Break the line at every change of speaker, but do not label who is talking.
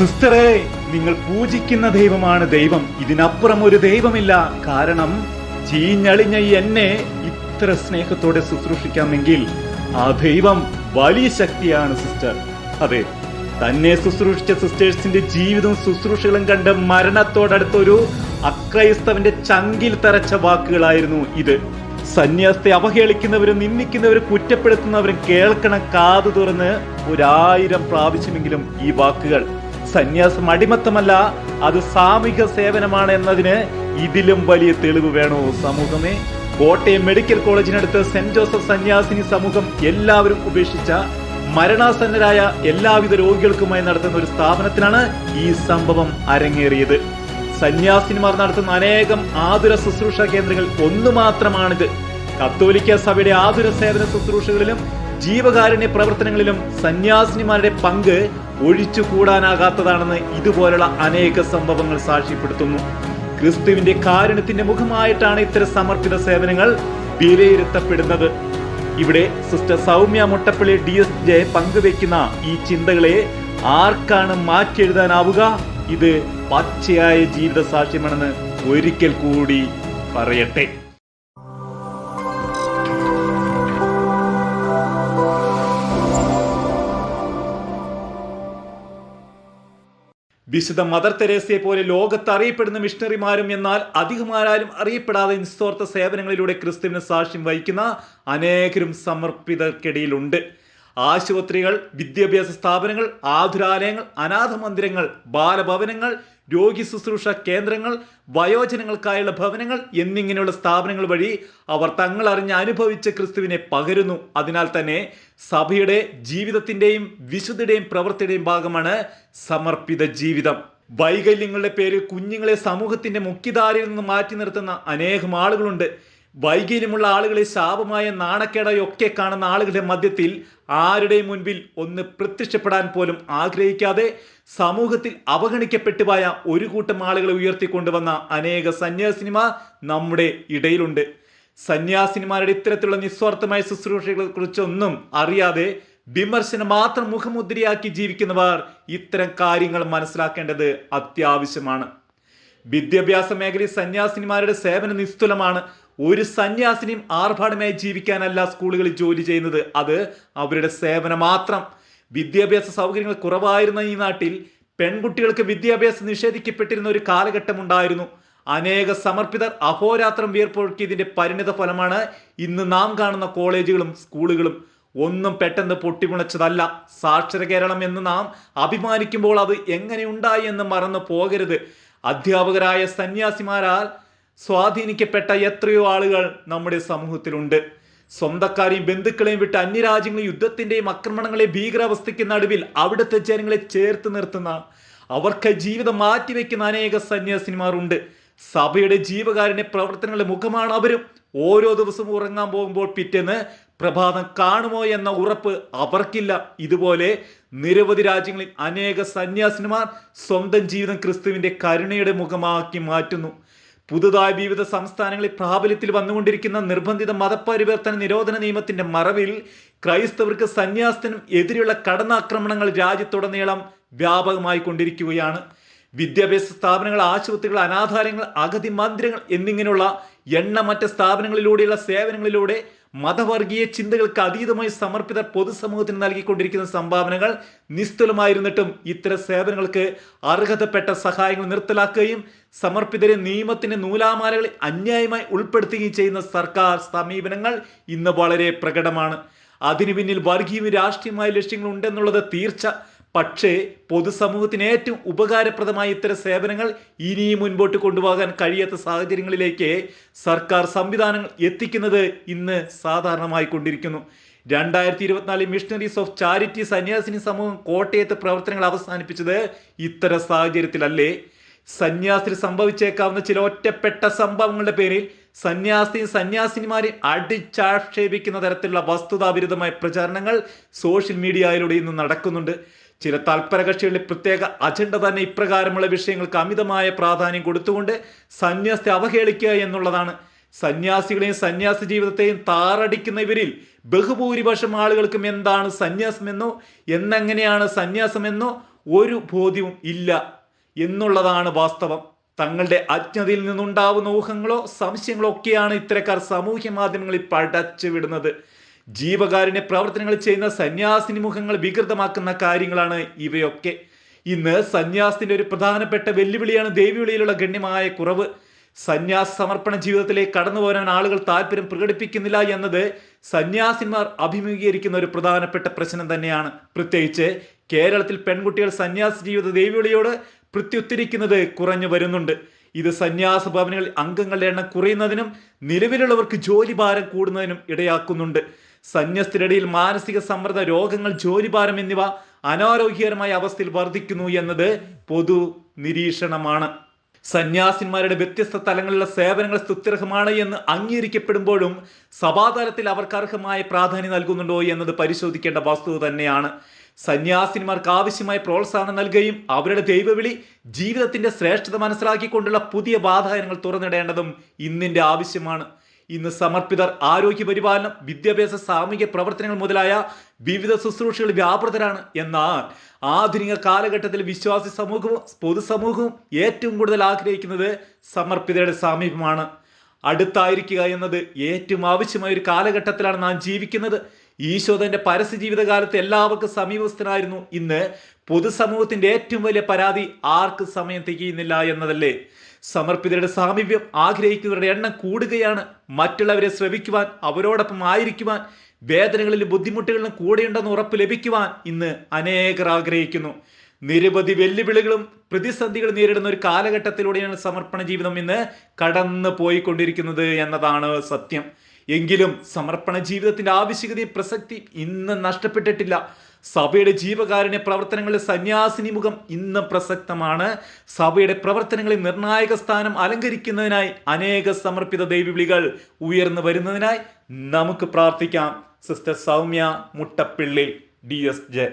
സിസ്റ്ററെ നിങ്ങൾ പൂജിക്കുന്ന ദൈവമാണ് ദൈവം. ഇതിനപ്പുറം ഒരു ദൈവമില്ല. കാരണം ചീഞ്ഞളിഞ്ഞ എന്നെ ഇത്ര സ്നേഹത്തോടെ ശുശ്രൂഷിക്കാമെങ്കിൽ ആ ദൈവം വലിയ ശക്തിയാണ് സിസ്റ്റർ. അതെ തന്നെ ശുശ്രൂഷിച്ച സിസ്റ്റേഴ്സിന്റെ ജീവിതവും ശുശ്രൂഷകളും കണ്ട് മരണത്തോടടുത്തൊരു അക്രൈസ്തവന്റെ ചങ്കിൽ തറച്ച വാക്കുകളായിരുന്നു ഇത്. സന്യാസത്തെ അവഹേളിക്കുന്നവരും നിന്ദിക്കുന്നവരും കുറ്റപ്പെടുത്തുന്നവരും കേൾക്കണം കാതു തുറന്ന് ഒരായിരം പ്രാവശ്യമെങ്കിലും ഈ വാക്കുകൾ സന്യാസം അടിമത്തമല്ല അത് സാമൂഹിക സേവനമാണ് എന്നതിന് ഇതിലും വലിയ തെളിവ് വേണോ സമൂഹമേ? കോട്ടയം മെഡിക്കൽ കോളേജിനടുത്ത് സെന്റ് ജോസഫ് സന്യാസിനി സമൂഹം എല്ലാവരും ഉപേക്ഷിച്ച മരണാസന്നരായ എല്ലാവിധ രോഗികൾക്കുമായി നടത്തുന്ന ഒരു സ്ഥാപനത്തിലാണ് ഈ സംഭവം അരങ്ങേറിയത്. സന്യാസിനിമാർ നടത്തുന്ന അനേകം ആതുര ശുശ്രൂഷ കേന്ദ്രങ്ങൾ ഒന്നു മാത്രമാണിത്. കത്തോലിക്ക സഭയുടെ ആതുര സേവന ശുശ്രൂഷകളിലും ജീവകാരുണ്യ പ്രവർത്തനങ്ങളിലും സന്യാസിനിമാരുടെ പങ്ക് ഒഴിച്ചുകൂടാനാകാത്തതാണെന്ന് ഇതുപോലുള്ള അനേക സംഭവങ്ങൾ സാക്ഷ്യപ്പെടുത്തുന്നു. ക്രിസ്തുവിന്റെ കാരുണ്യത്തിന്റെ മുഖമായിട്ടാണ് ഇത്തരം സമർപ്പിത സേവനങ്ങൾ വിലയിരുത്തപ്പെടുന്നത്. ഇവിടെ sister Soumya Muttappally D S J പങ്കുവെക്കുന്ന ഈ ചിന്തകളെ ആർക്കാണ് മാറ്റിയെഴുതാനാവുക? ഇത് പച്ചയായ ജീവിത സാക്ഷ്യമാണെന്ന് ഒരിക്കൽ കൂടി പറയട്ടെ. വിശുദ്ധ മദർ തെരേസയെ പോലെ ലോകത്ത് അറിയപ്പെടുന്ന മിഷണറിമാരും എന്നാൽ അധികമാരാലും അറിയപ്പെടാതെ നിസ്വാർത്ഥ സേവനങ്ങളിലൂടെ ക്രിസ്തുവിന് സാക്ഷ്യം വഹിക്കുന്ന അനേകരും സമർപ്പിതർക്കിടയിലുണ്ട്. ആശുപത്രികൾ വിദ്യാഭ്യാസ സ്ഥാപനങ്ങൾ ആതുരാലയങ്ങൾ അനാഥ മന്ദിരങ്ങൾ ബാലഭവനങ്ങൾ രോഗി ശുശ്രൂഷ കേന്ദ്രങ്ങൾ വയോജനങ്ങൾക്കായുള്ള ഭവനങ്ങൾ എന്നിങ്ങനെയുള്ള സ്ഥാപനങ്ങൾ വഴി അവർ തങ്ങൾ അറിഞ്ഞ് അനുഭവിച്ച ക്രിസ്തുവിനെ പകരുന്നു. അതിനാൽ തന്നെ സഭയുടെ ജീവിതത്തിന്റെയും വിശുദ്ധയുടെയും പ്രവൃത്തിയുടെയും ഭാഗമാണ് സമർപ്പിത ജീവിതം. വൈകല്യങ്ങളുടെ പേരിൽ കുഞ്ഞുങ്ങളെ സമൂഹത്തിന്റെ മുഖ്യധാരയിൽ നിന്ന് മാറ്റി നിർത്തുന്ന അനേകം ആളുകളുണ്ട്. വൈകല്യമുള്ള ആളുകളെ ശാപമായ നാണക്കേടയൊക്കെ കാണുന്ന ആളുകളുടെ മധ്യത്തിൽ ആരുടെയും മുൻപിൽ ഒന്ന് പ്രത്യക്ഷപ്പെടാൻ പോലും ആഗ്രഹിക്കാതെ സമൂഹത്തിൽ അവഗണിക്കപ്പെട്ടു പോയ ഒരു കൂട്ടം ആളുകളെ ഉയർത്തിക്കൊണ്ടുവന്ന അനേക സന്യാസിനിമാർ നമ്മുടെ ഇടയിലുണ്ട്. സന്യാസിനിമാരുടെ ഇത്തരത്തിലുള്ള നിസ്വാർത്ഥമായ ശുശ്രൂഷകളെ കുറിച്ചൊന്നും അറിയാതെ വിമർശനം മാത്രം മുഖമുദ്രയാക്കി ജീവിക്കുന്നവർ ഇത്തരം കാര്യങ്ങൾ മനസ്സിലാക്കേണ്ടത് അത്യാവശ്യമാണ്. വിദ്യാഭ്യാസ മേഖലയിൽ സന്യാസിനിമാരുടെ സേവനം നിസ്തുലമാണ്. ഒരു സന്യാസിനിയും ആർഭാടമായി ജീവിക്കാനല്ല സ്കൂളുകളിൽ ജോലി ചെയ്യുന്നത്. അത് അവരുടെ സേവനം മാത്രം വിദ്യാഭ്യാസ സൗകര്യങ്ങൾ കുറവായിരുന്ന ഈ നാട്ടിൽ പെൺകുട്ടികൾക്ക് വിദ്യാഭ്യാസം നിഷേധിക്കപ്പെട്ടിരുന്ന ഒരു കാലഘട്ടം ഉണ്ടായിരുന്നു അനേക സമർപ്പിതർ അഹോരാത്രം വിയർപ്പൊഴുക്കിയതിന്റെ പരിണിത ഫലമാണ് ഇന്ന് നാം കാണുന്ന കോളേജുകളും സ്കൂളുകളും. ഒന്നും പെട്ടെന്ന് പൊട്ടിമുളച്ചതല്ല. സാക്ഷര കേരളം എന്ന് നാം അഭിമാനിക്കുമ്പോൾ അത് എങ്ങനെയുണ്ടായി എന്ന് മറന്നു പോകരുത്. അധ്യാപകരായ സന്യാസിമാരാൽ സ്വാധീനിക്കപ്പെട്ട എത്രയോ ആളുകൾ നമ്മുടെ സമൂഹത്തിലുണ്ട്. സ്വന്തക്കാരെയും ബന്ധുക്കളെയും വിട്ട് അന്യരാജ്യങ്ങളിൽ യുദ്ധത്തിന്റെയും ആക്രമണങ്ങളെയും ഭീകരാവസ്ഥയ്ക്ക് നടുവിൽ അവിടുത്തെ ജനങ്ങളെ ചേർത്ത് നിർത്തുന്ന അവർക്ക് ജീവിതം മാറ്റിവെക്കുന്ന അനേക സന്യാസിനിമാരുണ്ട്. സഭയുടെ ജീവകാരുണ്യ പ്രവർത്തനങ്ങളുടെ മുഖമാണ് അവരും. ഓരോ ദിവസവും ഉറങ്ങാൻ പോകുമ്പോൾ പിറ്റേന്ന് പ്രഭാതം കാണുമോ എന്ന ഉറപ്പ് അവർക്കില്ല. ഇതുപോലെ നിരവധി രാജ്യങ്ങളിൽ അനേക സന്യാസിനിമാർ സ്വന്തം ജീവിതം ക്രിസ്തുവിന്റെ കരുണയുടെ മുഖമാക്കി മാറ്റുന്നു. പുതുതായി വിവിധ സംസ്ഥാനങ്ങളിൽ പ്രാബല്യത്തിൽ വന്നുകൊണ്ടിരിക്കുന്ന നിർബന്ധിത മതപരിവർത്തന നിരോധന നിയമത്തിന്റെ മറവിൽ ക്രൈസ്തവർക്ക് സന്യാസത്തിനും എതിരെയുള്ള കടന്നാക്രമണങ്ങൾ രാജ്യത്തുടനീളം വ്യാപകമായി കൊണ്ടിരിക്കുകയാണ്. വിദ്യാഭ്യാസ സ്ഥാപനങ്ങൾ ആശുപത്രികൾ അനാഥാലയങ്ങൾ അഗതി മന്ദിരങ്ങൾ എന്നിങ്ങനെയുള്ള എണ്ണമറ്റ സ്ഥാപനങ്ങളിലൂടെയുള്ള സേവനങ്ങളിലൂടെ മതവർഗീയ ചിന്തകൾക്ക് അതീതമായി സമർപ്പിത പൊതുസമൂഹത്തിന് നൽകിക്കൊണ്ടിരിക്കുന്ന സംഭാവനകൾ നിസ്തുലമായിരുന്നിട്ടും ഇത്തരം സേവനങ്ങൾക്ക് അർഹതപ്പെട്ട സഹായങ്ങൾ നിർത്തലാക്കുകയും സമർപ്പിതരെ നിയമത്തിന്റെ നൂലാമാലകളിൽ അന്യായമായി ഉൾപ്പെടുത്തുകയും ചെയ്യുന്ന സർക്കാർ സമീപനങ്ങൾ ഇന്ന് വളരെ പ്രകടമാണ്. അതിനു പിന്നിൽ വർഗീയവും രാഷ്ട്രീയമായ ലക്ഷ്യങ്ങൾ ഉണ്ടെന്നുള്ളത് തീർച്ച പക്ഷേ പൊതുസമൂഹത്തിന് ഏറ്റവും ഉപകാരപ്രദമായ ഇത്തരം സേവനങ്ങൾ ഇനിയും മുൻപോട്ട് കൊണ്ടുപോകാൻ കഴിയാത്ത സാഹചര്യങ്ങളിലേക്ക് സർക്കാർ സംവിധാനങ്ങൾ എത്തിക്കുന്നത് ഇന്ന് സാധാരണമായി കൊണ്ടിരിക്കുന്നു. രണ്ടായിരത്തി ഇരുപത്തിനാലിൽ മിഷണറീസ് ഓഫ് ചാരിറ്റി സന്യാസിനി സമൂഹം കോട്ടയത്ത് പ്രവർത്തനങ്ങൾ അവസാനിപ്പിച്ചത് ഇത്തരം സാഹചര്യത്തിലല്ലേ? സന്യാസിന് സംഭവിച്ചേക്കാവുന്ന ചില ഒറ്റപ്പെട്ട സംഭവങ്ങളുടെ പേരിൽ സന്യാസി സന്യാസിനിമാരെ അടിച്ചാക്ഷേപിക്കുന്ന തരത്തിലുള്ള വസ്തുതാവിരുദ്ധമായ പ്രചാരണങ്ങൾ സോഷ്യൽ മീഡിയയിലൂടെ ഇന്ന് നടക്കുന്നുണ്ട്. ചില തൽപര കക്ഷികളുടെ പ്രത്യേക അജണ്ട തന്നെ ഇപ്രകാരമുള്ള വിഷയങ്ങൾക്ക് അമിതമായ പ്രാധാന്യം കൊടുത്തുകൊണ്ട് സന്യാസത്തെ അവഹേളിക്കുക എന്നുള്ളതാണ്. സന്യാസികളെയും സന്യാസ ജീവിതത്തെയും താറടിക്കുന്ന ഇവരിൽ ബഹുഭൂരിപക്ഷം ആളുകൾക്കും എന്താണ് സന്യാസമെന്നോ എന്നെങ്ങനെയാണ് സന്യാസമെന്നോ ഒരു ബോധ്യവും ഇല്ല എന്നുള്ളതാണ് വാസ്തവം. തങ്ങളുടെ അജ്ഞതയിൽ നിന്നുണ്ടാവുന്ന ഊഹങ്ങളോ സംശയങ്ങളോ ഒക്കെയാണ് ഇത്തരക്കാർ സാമൂഹ്യ മാധ്യമങ്ങളിൽ പടച്ചു വിടുന്നത് ജീവകാരുണ്യ പ്രവർത്തനങ്ങൾ ചെയ്യുന്ന സന്യാസിനി മുഖങ്ങൾ വികൃതമാക്കുന്ന കാര്യങ്ങളാണ് ഇവയൊക്കെ. ഇന്ന് സന്യാസത്തിന്റെ ഒരു പ്രധാനപ്പെട്ട വെല്ലുവിളിയാണ് ദേവിവിളിയിലുള്ള ഗണ്യമായ കുറവ്. സന്യാസ സമർപ്പണ ജീവിതത്തിലേക്ക് കടന്നു പോരാൻ ആളുകൾ താല്പര്യം പ്രകടിപ്പിക്കുന്നില്ല എന്നത് സന്യാസിന്മാർ അഭിമുഖീകരിക്കുന്ന ഒരു പ്രധാനപ്പെട്ട പ്രശ്നം തന്നെയാണ്. പ്രത്യേകിച്ച് കേരളത്തിൽ പെൺകുട്ടികൾ സന്യാസ ജീവിത ദേവിവിളിയോട് പ്രത്യുത്തരിക്കുന്നത് കുറഞ്ഞു വരുന്നുണ്ട്. ഇത് സന്യാസ ഭവനുകളിൽ അംഗങ്ങളുടെ എണ്ണം കുറയുന്നതിനും നിലവിലുള്ളവർക്ക് ജോലി ഭാരം കൂടുന്നതിനും ഇടയാക്കുന്നുണ്ട്. സന്യസ്തരിടയിൽ മാനസിക സമ്മർദ്ദ രോഗങ്ങൾ ജോലിഭാരം എന്നിവ അനാരോഗ്യകരമായ അവസ്ഥയിൽ വർദ്ധിക്കുന്നു എന്നത് പൊതു നിരീക്ഷണമാണ്. സന്യാസിന്മാരുടെ വ്യത്യസ്ത തലങ്ങളിലെ സേവനങ്ങൾ സ്തുത്യർഹമാണ് എന്ന് അംഗീകരിക്കപ്പെടുമ്പോഴും സഭാതലത്തിൽ അവർക്ക് അർഹമായ പ്രാധാന്യം നൽകുന്നുണ്ടോ എന്നത് പരിശോധിക്കേണ്ട വസ്തുത തന്നെയാണ്. സന്യാസിന്മാർക്ക് ആവശ്യമായ പ്രോത്സാഹനം നൽകുകയും അവരുടെ ദൈവവിളി ജീവിതത്തിന്റെ ശ്രേഷ്ഠത മനസ്സിലാക്കിക്കൊണ്ടുള്ള പുതിയ വാതായനങ്ങൾ തുറന്നിടേണ്ടതും ഇന്നിന്റെ ആവശ്യമാണ്. ഇന്ന് സമർപ്പിതർ ആരോഗ്യ പരിപാലനം വിദ്യാഭ്യാസ സാമൂഹിക പ്രവർത്തനങ്ങൾ മുതലായ വിവിധ ശുശ്രൂഷകൾ വ്യാപൃതരാണ് എന്നാൽ ആധുനിക കാലഘട്ടത്തിൽ വിശ്വാസി സമൂഹവും പൊതുസമൂഹവും ഏറ്റവും കൂടുതൽ ആഗ്രഹിക്കുന്നത് സമർപ്പിതരുടെ സാമീപ്യമാണ്. അടുത്തായിരിക്കുക എന്നത് ഏറ്റവും ആവശ്യമായ ഒരു കാലഘട്ടത്തിലാണ് നാം ജീവിക്കുന്നത്. ഈശോ തന്റെ പരസ്യ ജീവിതകാലത്ത് എല്ലാവർക്കും സമീപസ്ഥനായിരുന്നു. ഇന്ന് പൊതുസമൂഹത്തിന്റെ ഏറ്റവും വലിയ പരാതി ആർക്ക് സമയം തികയുന്നില്ല എന്നതല്ലേ? സമർപ്പിതരുടെ സാമീപ്യം ആഗ്രഹിക്കുന്നവരുടെ എണ്ണം കൂടുകയാണ്. മറ്റുള്ളവരെ ശ്രവിക്കുവാൻ അവരോടൊപ്പം ആയിരിക്കുവാൻ വേദനകളിലും ബുദ്ധിമുട്ടുകളിലും കൂടെയുണ്ടെന്ന് ഉറപ്പ് ലഭിക്കുവാൻ ഇന്ന് അനേകർ ആഗ്രഹിക്കുന്നു. നിരവധി വെല്ലുവിളികളും പ്രതിസന്ധികൾ നേരിടുന്ന ഒരു കാലഘട്ടത്തിലൂടെയാണ് സമർപ്പണ ജീവിതം ഇന്ന് കടന്നു പോയിക്കൊണ്ടിരിക്കുന്നത് എന്നതാണ് സത്യം. എങ്കിലും സമർപ്പണ ജീവിതത്തിന്റെ ആവശ്യകതയും പ്രസക്തി ഇന്ന് നഷ്ടപ്പെട്ടിട്ടില്ല. സഭയുടെ ജീവകാരുണ്യ പ്രവർത്തനങ്ങളിൽ സന്യാസിനി മുഖം ഇന്ന് പ്രസക്തമാണ്. സഭയുടെ പ്രവർത്തനങ്ങളിൽ നിർണായക സ്ഥാനം അലങ്കരിക്കുന്നതിനായി അനേക സമർപ്പിത ദൈവവിളികൾ ഉയർന്നു വരുന്നതിനായി നമുക്ക് പ്രാർത്ഥിക്കാം. Sister Soumya Muttappilly D S J.